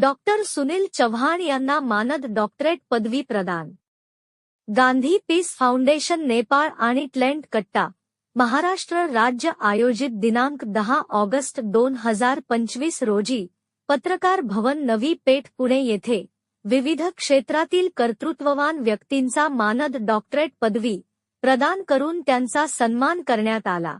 Doctor Sunil Chavan यांना मानद doctorate पदवी प्रदान. गांधी पीस फाउंडेशन नेपाळ आणि ट्लेंट कट्टा महाराष्ट्र राज्य आयोजित दिनांक दहा ऑगस्ट दोन हजार पंचवीस रोजी पत्रकार भवन नवी पेठ पुणे येथे विविध क्षेत्रातील कर्तृत्ववान व्यक्तींचा मानद डॉक्टरेट पदवी प्रदान करून त्यांचा सन्मान करण्यात आला.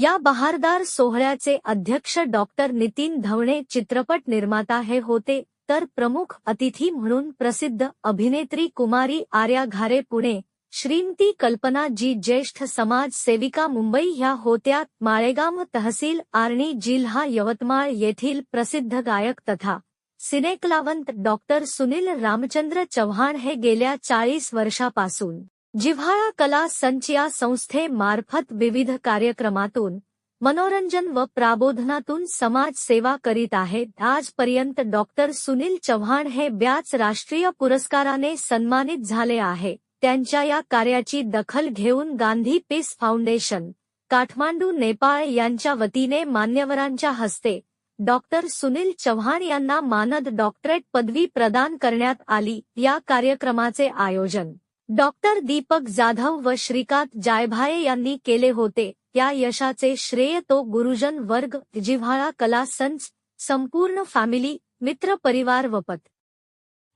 या बहारदार सोहळ्याचे अध्यक्ष डॉक्टर नितीन धवणे चित्रपट निर्माता हे होते तर प्रमुख अतिथी म्हणून प्रसिद्ध अभिनेत्री कुमारी आर्या घारे पुणे श्रीमती कल्पना जी ज्येष्ठ समाज सेविका मुंबई ह्या होत्या माळेगाव तहसील आर्णी जिल्हा यवतमाळ येथील प्रसिद्ध गायक तथा सिनेकलावंत डॉक्टर सुनील रामचंद्र चव्हाण हे गेल्या चाळीस वर्षापासून जिव्हाळा कला संच या संस्थेमार्फत विविध कार्यक्रमातून मनोरंजन व प्राबोधनातून समाज सेवा करीत आहेत. आजपर्यंत डॉक्टर सुनील चव्हाण हे ब्याच राष्ट्रीय पुरस्काराने सन्मानित झाले आहे. त्यांच्या या कार्याची दखल घेऊन गांधी पीस फाउंडेशन काठमांडू नेपाळ यांच्या वतीने मान्यवरांच्या हस्ते डॉक्टर सुनील चव्हाण यांना मानद डॉक्टरेट पदवी प्रदान करण्यात आली. या कार्यक्रमाचे आयोजन डॉक्टर दीपक जाधव व श्रीकांत जायभाये यांनी केले होते. या यशाचे श्रेय तो गुरुजन वर्ग जिव्हाळा कला संच संपूर्ण फॅमिली मित्र परिवार व पत.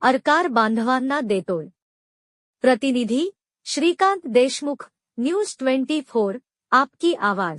अरकार बांधवांना देतोय. प्रतिनिधी Shrikant Deshmukh news twenty four आपकी आवाज.